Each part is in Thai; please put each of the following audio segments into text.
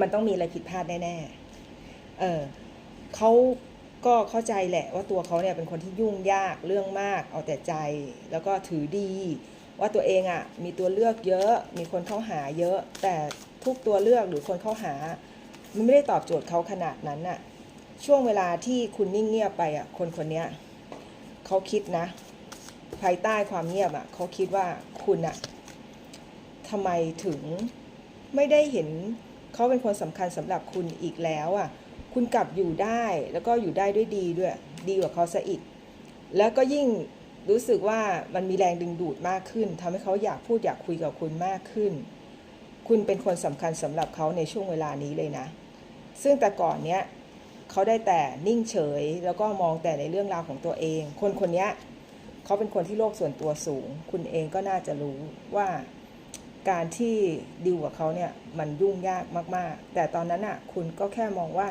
มันต้องมีอะไรผิดพลาดแน่ๆ เออเขาก็เข้าใจแหละว่าตัวเขาเนี่ยเป็นคนที่ยุ่งยากเรื่องมาก เอาแต่ใจแล้วก็ถือดี ว่าตัวเองอะ่ะมีตัวเลือกเยอะ มีคนเข้าหาเยอะ แต่ทุกตัวเลือกหรือคนเข้าหา มันไม่ได้ตอบโจทย์เขาขนาดนั้นน่ะ ช่วงเวลาที่คุณนิ่งเงียบไปอะคนคนเนี้ยเขาคิดนะ ภายใต้ความเงียบอะเขาคิดว่าคุณอะทำไมถึงไม่ได้เห็น เขาเป็นคนสำคัญสำหรับคุณอีกแล้วอะคุณกลับอยู่ได้แล้วก็อยู่ได้ด้วยดีด้วย ดีกว่าเขาซะอีก แล้วก็ยิ่งรู้สึกว่ามันมีแรงดึงดูดมากขึ้นทำให้เขาอยากพูดอยากคุยกับคุณมากขึ้น คุณเป็นคนสำคัญสำหรับเขาในช่วงเวลานี้เลยนะ ซึ่งแต่ก่อนเนี้ยเขาได้แต่นิ่งเฉย แล้วก็มองแต่ในเรื่องราวของตัวเอง คนคนเนี้ยเขาเป็นคนที่โลกส่วนตัวสูง คุณเองก็น่าจะรู้ว่า การที่ดิวกับเขาเนี่ยมันยุ่งยากมากๆ แต่ตอนนั้นอะ คุณก็แค่มองว่า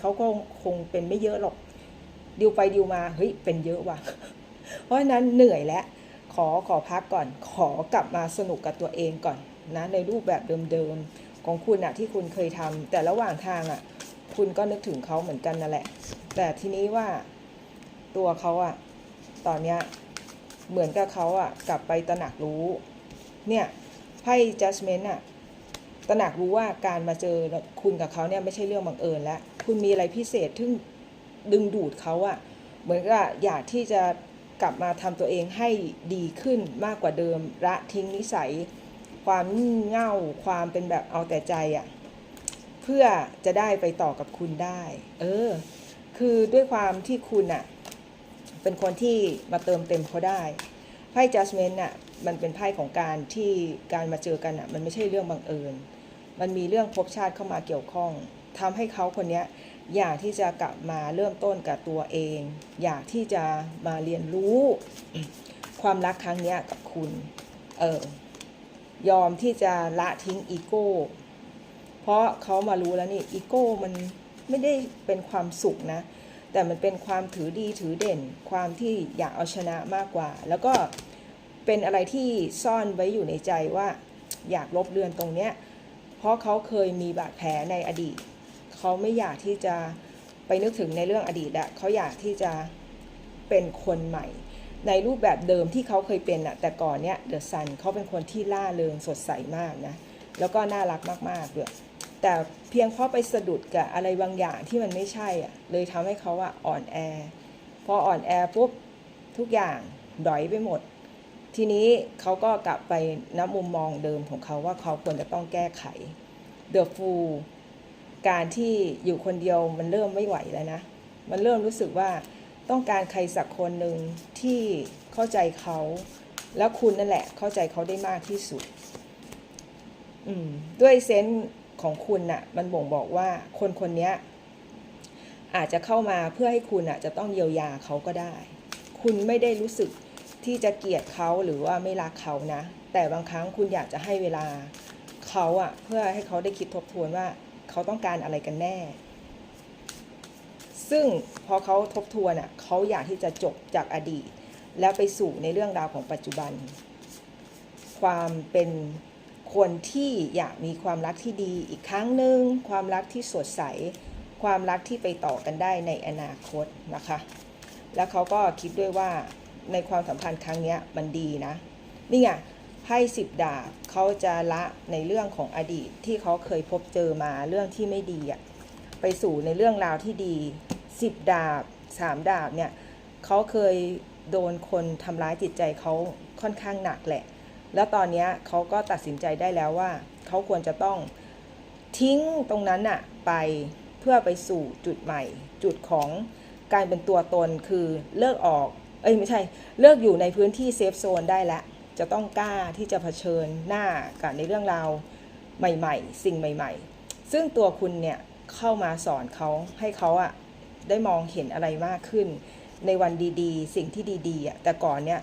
เขาก็คงเป็นไม่เยอะหรอกดิวไปดิวมาเฮ้ยเป็นเยอะว่ะ เพราะฉะนั้นเหนื่อยแล้วขอขอพักก่อน ขอกลับมาสนุกกับตัวเองก่อนนะในรูปแบบเดิมๆของคุณอะที่คุณเคยทำแต่ระหว่างทางอะคุณก็นึกถึงเขาเหมือนกันนั่นแหละ แต่ทีนี้ว่าตัวเขาอะตอนเนี้ยเหมือนกับเขาอะกลับไปตระหนักรู้ เนี่ย ไพ่ judgment อะตระหนักรู้ว่าการมาเจอคุณกับเขาเนี่ยไม่ใช่เรื่องบังเอิญแล้ว คุณมีอะไรพิเศษที่ดึงดูดเขาอะเหมือนกับอยากที่จะกลับมาทำตัวเองให้ดีขึ้นมากกว่าเดิมละทิ้งนิสัย ความงี่เง่าความเป็นแบบเอาแต่ใจอะ่ะเพื่อจะได้ไปต่อกับคุณได้ เออ คือด้วยความที่คุณอะ่ะเป็นคนที่มาเติมเต็มเขาได้ พ่ judgment น่ะมันเป็นไพ่ของการที่การมาเจอกันอะมันไม่ใช่เรื่องบังเอิญ มันมีเรื่องภพชาติเข้ามาเกี่ยวข้องทำให้เขาคนนี้อยากที่จะกลับมาเริ่มต้นกับตัวเอง อยากที่จะมาเรียนรู้ความรักครั้งนี้กับคุณเออยอมที่จะละทิ้งอีโก้ เพราะเขามารู้แล้วนี่อีโก้มันไม่ได้เป็นความสุขนะ แต่มันเป็นความถือดีถือเด่น ความที่อยากเอาชนะมากกว่า แล้วก็ เป็นอะไรที่ซ่อนไว้อยู่ในใจว่าอยากลบเลือนตรงเนี้ย เพราะเขาเคยมีบาดแผลในอดีต เขาไม่อยากที่จะไปนึกถึงในเรื่องอดีตอะเขาอยากที่จะเป็นคนใหม่ ในรูปแบบเดิมที่เขาเคยเป็นอะแต่ก่อนเนี้ยเดอะซันเขาเป็นคนที่ล่าเริงสดใสมากนะ แล้วก็น่ารักมากๆด้วยแต่เพียงเพราะไปสะดุดกับอะไรบางอย่างที่มันไม่ใช่อะเลยทำให้เขาอะอ่อนแอ พออ่อนแอปุ๊บทุกอย่างดอยไปหมด ทีนี้เขาก็กลับไปนับมุมมองเดิมของเขาว่าเขาควรจะต้องแก้ไข The Fool การที่อยู่คนเดียวมันเริ่มไม่ไหวแล้วนะ มันเริ่มรู้สึกว่าต้องการใครสักคนหนึ่งที่เข้าใจเขา แล้วคุณนั่นแหละ เข้าใจเขาได้มากที่สุด อืม ด้วยเซนส์ของคุณน่ะ มันบ่งบอกว่าคนคนนี้อาจจะเข้ามาเพื่อให้คุณอะ จะต้องเยียวยาเขาก็ได้ คุณไม่ได้รู้สึก ที่จะเกลียดเขาหรือว่าไม่รักเขานะ แต่บางครั้งคุณอยากจะให้เวลาเขาอะเพื่อให้เขาได้คิดทบทวนว่าเขาต้องการอะไรกันแน่ ซึ่งพอเขาทบทวนอะเขาอยากที่จะจบจากอดีต แล้วไปสู่ในเรื่องราวของปัจจุบัน ความเป็นคนที่อยากมีความรักที่ดีอีกครั้งหนึ่งความรักที่สดใส ความรักที่ไปต่อกันได้ในอนาคตนะคะ แล้วเขาก็คิดด้วยว่า ในความสัมพันธ์ครั้งนี้มันดีนะ นี่ไงไพ่สิบดาบเขาจะละในเรื่องของอดีตที่เขาเคยพบเจอมาเรื่องที่ไม่ดีอะไปสู่ในเรื่องราวที่ดีสิบดาบสามดาบเนี่ยเขาเคยโดนคนทำร้ายจิตใจเขาค่อนข้างหนักแหละ แล้วตอนนี้เขาก็ตัดสินใจได้แล้วว่า เขาควรจะต้องทิ้งตรงนั้นน่ะไปเพื่อไปสู่จุดใหม่ จุดของการเป็นตัวตนคือเลิกออก เอ้ยไม่ใช่ เลิกอยู่ในพื้นที่เซฟโซนได้แล้วจะต้องกล้าที่จะเผชิญหน้ากับในเรื่องราวใหม่ ๆ สิ่งใหม่ ๆ ซึ่งตัวคุณเนี่ยเข้ามาสอนเขาให้เขาอะได้มองเห็นอะไรมากขึ้น ในวันดีๆ สิ่งที่ดีๆอะแต่ก่อนเนี่ย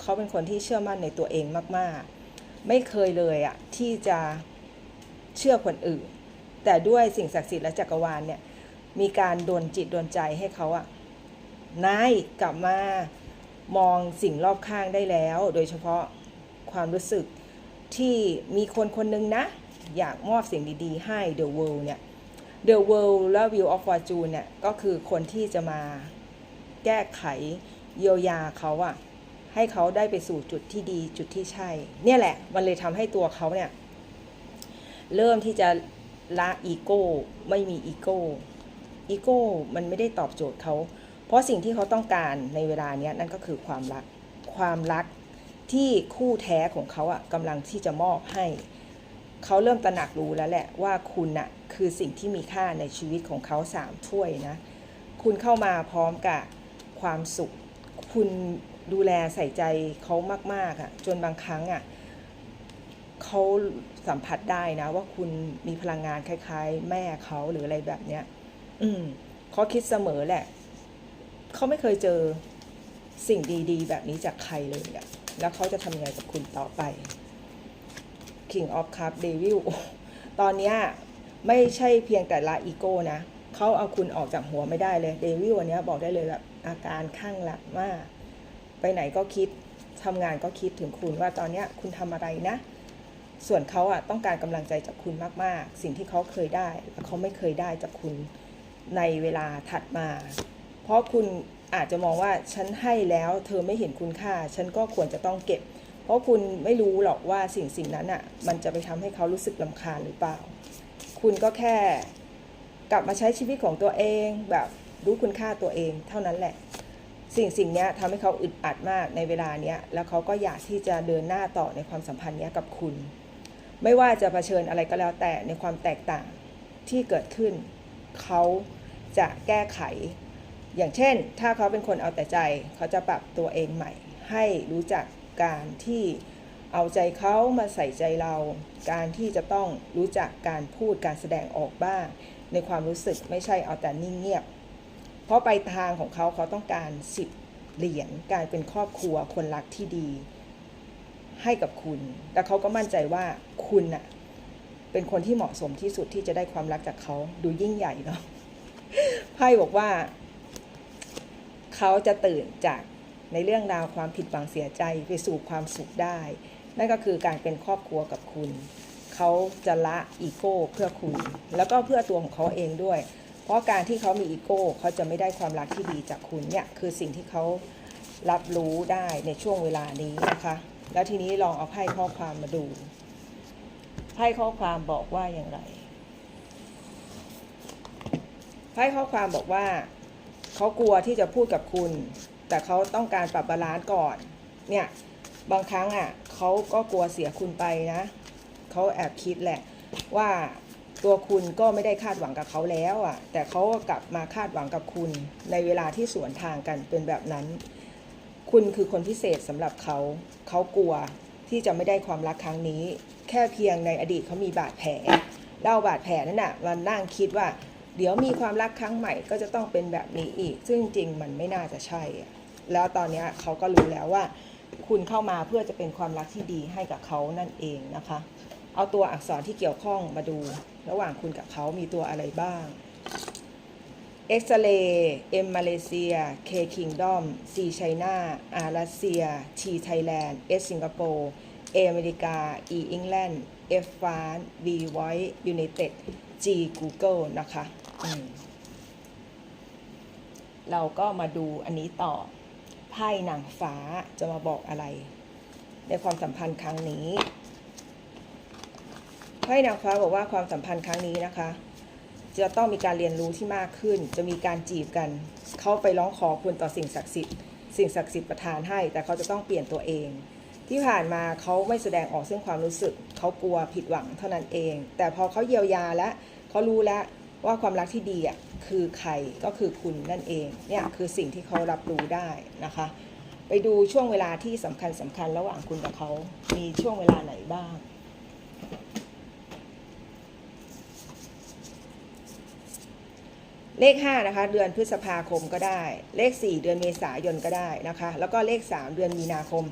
เขาเป็นคนที่เชื่อมั่นในตัวเองมากๆ ไม่เคยเลยอะที่จะเชื่อคนอื่น แต่ด้วยสิ่งศักดิ์สิทธิ์และจักรวาลเนี่ยมีการดนจิตดนใจให้เขาอะนายกลับมา มองสิ่งรอบข้างได้แล้ว โดยเฉพาะความรู้สึกที่มีคนคนหนึ่งนะ อยากมอบสิ่งดี ๆ ให้ The World เนี่ย The World และ Wheel of Fortune เนี่ย ก็คือคนที่จะมาแก้ไขเยียวยาเขาอะให้เขาได้ไปสู่จุดที่ดีจุดที่ใช่ เนี่ยแหละ มันเลยทำให้ตัวเขาเนี่ย เริ่มที่จะละอีโก้ ไม่มีอีโก้ อีโก้มันไม่ได้ตอบโจทย์เขา ราะสิ่งที่เขาต้องการในเวลาเนี้ยนั่นก็คือความรักความรักที่คู่แท้ของเขาอะกำลังที่จะมอบให้ เขาเริ่มตระหนักรู้แล้วแหละว่าคุณน่ะคือสิ่งที่มีค่าในชีวิตของเขาสามถ้วยนะ คุณเข้ามาพร้อมกับความสุข คุณดูแลใส่ใจเขามากๆอะจนบางครั้งอะเขาสัมผัสได้นะ ว่าคุณมีพลังงานคล้าย ๆ แม่เขาหรืออะไรแบบเนี้ย อืมเขาคิดเสมอแหละ เขาไม่เคยเจอสิ่งดีๆ แบบนี้จากใครเลยอะแล้วเขาจะทำยังไงกับคุณต่อไป King of Cup Devil ตอนเนี้ยไม่ใช่เพียงแต่ละอีโก้นะ เขาเอาคุณออกจากหัวไม่ได้เลยเดวิลวันเนี้ยบอกได้เลยแบบอาการข้างหลักมาก ไปไหนก็คิดทำงานก็คิดถึงคุณว่าตอนเนี้ยคุณทำอะไรนะ ส่วนเขาอะต้องการกำลังใจจากคุณมาก ๆ สิ่งที่เขาเคยได้ และเขาไม่เคยได้จากคุณในเวลาถัดมา เพราะคุณอาจจะมองว่าฉันให้แล้ว เธอไม่เห็นคุณค่า ฉันก็ควรจะต้องเก็บ เพราะคุณไม่รู้หรอกว่าสิ่งสิ่งนั้นอะมันจะไปทำให้เขารู้สึกลำคาญหรือเปล่า คุณก็แค่กลับมาใช้ชีวิตของตัวเองแบบรู้คุณค่าตัวเองเท่านั้นแหละ สิ่งสิ่งเนี้ยทำให้เขาอึดอัดมากในเวลาเนี้ยแล้วเขาก็อยากที่จะเดินหน้าต่อในความสัมพันธ์เนี้ยกับคุณ ไม่ว่าจะเผชิญอะไรก็แล้วแต่ในความแตกต่างที่เกิดขึ้น เขาจะแก้ไข อย่างเช่น ถ้าเขาเป็นคนเอาแต่ใจ เขาจะปรับตัวเองใหม่ ให้รู้จักการที่เอาใจเขามาใส่ใจเรา การที่จะต้องรู้จักการพูดการแสดงออกบ้าง ในความรู้สึกไม่ใช่เอาแต่นิ่งเงียบ เพราะไปลายทางของเขาเขาต้องการสิบเหรียญการเป็นครอบครัวคนรักที่ดี ให้กับคุณ แต่เขาก็มั่นใจว่าคุณน่ะเป็นคนที่เหมาะสมที่สุดที่จะได้ความรักจากเขาดูยิ่งใหญ่เนาะไพ่บอกว่า เขาจะตื่นจากในเรื่องราวความผิดหวังเสียใจไปสู่ความสุขได้ นั่นก็คือการเป็นครอบครัวกับคุณ เขาจะละอีโก้เพื่อคุณ แล้วก็เพื่อตัวของเขาเองด้วย เพราะการที่เขามีอีโก้เขาจะไม่ได้ความรักที่ดีจากคุณเนี่ยคือสิ่งที่เขารับรู้ได้ในช่วงเวลานี้นะคะ แล้วทีนี้ลองเอาไพ่ข้อความมาดูไพ่ข้อความบอกว่าอย่างไรไพ่ข้อความบอกว่า เขากลัวที่จะพูดกับคุณ แต่เขาต้องการปรับบาลานซ์ก่อน เนี่ยบางครั้งอะเขาก็กลัวเสียคุณไปนะเขาแอบคิดแหละว่าตัวคุณก็ไม่ได้คาดหวังกับเขาแล้วอะ แต่เขากลับมาคาดหวังกับคุณ ในเวลาที่สวนทางกันเป็นแบบนั้น คุณคือคนพิเศษสำหรับเขาเขากลัวที่จะไม่ได้ความรักครั้งนี้ แค่เพียงในอดีตเขามีบาดแผลเล่าบาดแผลนั่นน่ะมันนั่งคิดว่า เดี๋ยวมีความรักครั้งใหม่ก็จะต้องเป็นแบบนี้อีก ซึ่งจริงมันไม่น่าจะใช่ แล้วตอนนี้เขาก็รู้แล้วว่า คุณเข้ามาเพื่อจะเป็นความรักที่ดีให้กับเขานั่นเองนะคะ เอาตัวอักษรที่เกี่ยวข้องมาดู ระหว่างคุณกับเขามีตัวอะไรบ้างเอ็กซเรย์เอ็มมาเลเซียเคคิงดอมซีไชน่าอารัสเซียทีไทยแลนด์เอสสิงคโปร์เออเมริกาอีอังกฤษเอฟฟานบีไวท์ยูไนเต็ดจีกูเกิลนะคะ เราก็มาดูอันนี้ต่อ ไพ่หนางฟ้าจะมาบอกอะไร ในความสัมพันธ์ครั้งนี้ไพ่นางฟ้าบอกว่าความสัมพันธ์ครั้งนี้นะคะ จะต้องมีการเรียนรู้ที่มากขึ้น จะมีการจีบกัน เขาไปร้องขอคุณต่อสิ่งศักดิ์สิทธิ์สิ่งศักดิ์สิทธิ์ประทานให้ แต่เขาจะต้องเปลี่ยนตัวเอง ที่ผ่านมาเขาไม่แสดงออกซึ่งความรู้สึก เขากลัวผิดหวังเท่านั้นเอง แต่พอเขาเยียวยาแล้วเขารู้แล้ว ว่าความรักที่ดีอะคือใครก็คือคุณนั่นเองเนี่ยคือสิ่งที่เขารับรู้ได้นะคะ ไปดูช่วงเวลาที่สำคัญสำคัญระหว่างคุณกับเขา มีช่วงเวลาไหนบ้างเลข 5 นะคะ เดือนพฤษภาคมก็ได้ เลข 4 เดือนเมษายนก็ได้นะคะ แล้วก็เลข 3 เดือนมีนาคม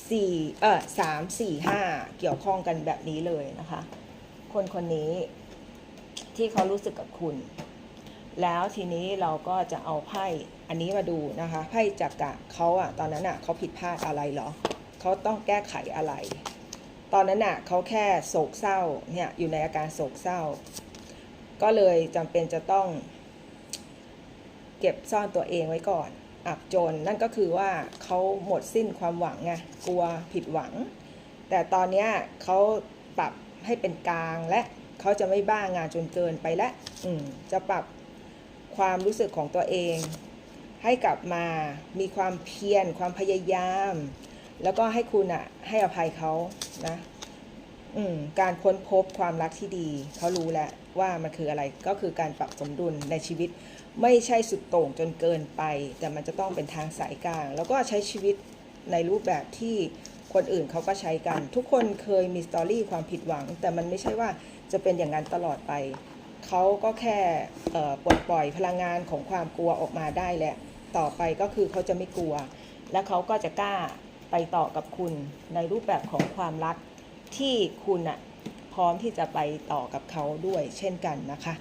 4 เออ3 4 5 เกี่ยวข้องกันแบบนี้เลยนะคะ คนคนนี้ ที่เขารู้สึกกับคุณ แล้วทีนี้เราก็จะเอาไพ่อันนี้มาดูนะคะไพ่จักกะเขาอะตอนนั้นอะเขาผิดพลาดอะไรเหรอเขาต้องแก้ไขอะไร ตอนนั้นน่ะเขาแค่โศกเศร้าเนี่ยอยู่ในอาการโศกเศร้า ก็เลยจำเป็นจะต้อง เก็บซ่อนตัวเองไว้ก่อนอับจนนั่นก็คือว่าเขาหมดสิ้นความหวังไงกลัวผิดหวัง แต่ตอนนี้เขาปรับให้เป็นกลางและ เขาจะไม่บ้างานจนเกินไปและอืมจะปรับความรู้สึกของตัวเอง ให้กลับมามีความเพียรความพยายาม แล้วก็ให้คุณอะให้อภัยเขานะอืมการค้นพบความรักที่ดี เขารู้แล้วว่ามันคืออะไรก็คือการปรับสมดุลในชีวิต ไม่ใช่สุดโต่งจนเกินไป แต่มันจะต้องเป็นทางสายกลาง แล้วก็ใช้ชีวิตในรูปแบบที่คนอื่นเขาก็ใช้กัน ทุกคนเคยมีสตอรี่ความผิดหวัง แต่มันไม่ใช่ว่า จะเป็นอย่างนั้นตลอดไป เขาก็แค่ปลดปล่อยพลังงานของความกลัวออกมาได้แหละ ต่อไปก็คือเขาจะไม่กลัว และเขาก็จะกล้าไปต่อกับคุณในรูปแบบของความรักที่คุณอะพร้อมที่จะไปต่อกับเขาด้วยเช่นกันนะคะ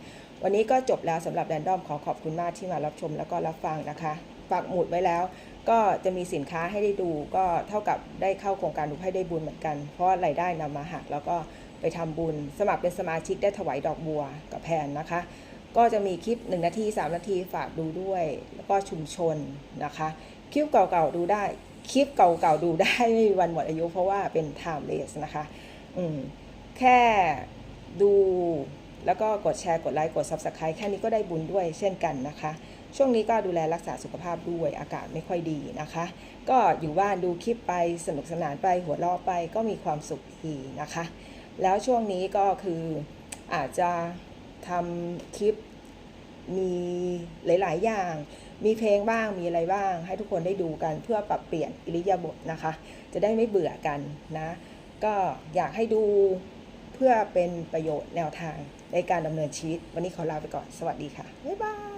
วันนี้ก็จบแล้วสำหรับแรนดอมขอขอบคุณมากที่มารับชมแล้วก็รับฟังนะคะปักหมุดไว้แล้วก็จะมีสินค้าให้ได้ดูก็เท่ากับได้เข้าโครงการดูให้ได้บุญเหมือนกัน เพราะรายได้นำมาหักแล้วก็ ไปทำบุญ สมัครเป็นสมาชิกได้ถวายดอกบัวกับแพนนะคะ ก็จะมีคลิป 1 นาที 3 นาทีฝากดูด้วย แล้วก็ชุมชนนะคะ คลิปเก่าๆดูได้ คลิปเก่าๆดูได้ไม่มีวันหมดอายุ เพราะว่าเป็น timeless นะคะ อืม แค่ดูแล้วก็กดแชร์ กดไลค์ กด Subscribe แค่นี้ก็ได้บุญด้วยเช่นกันนะคะ ช่วงนี้ก็ดูแลรักษาสุขภาพด้วยอากาศไม่ค่อยดีนะคะ ก็อยู่บ้านดูคลิปไปสนุกสนานไปหัวเราะไปก็มีความสุขดีนะคะ แล้วช่วงนี้ก็คืออาจจะทำคลิปมีหลาย ๆ อย่าง มีเพลงบ้าง มีอะไรบ้าง ให้ทุกคนได้ดูกันเพื่อปรับเปลี่ยนอิริยาบถนะคะ จะได้ไม่เบื่อกันนะ ก็อยากให้ดูเพื่อเป็นประโยชน์แนวทางในการดำเนินชีวิต วันนี้ขอลาไปก่อน สวัสดีค่ะ บ๊ายบาย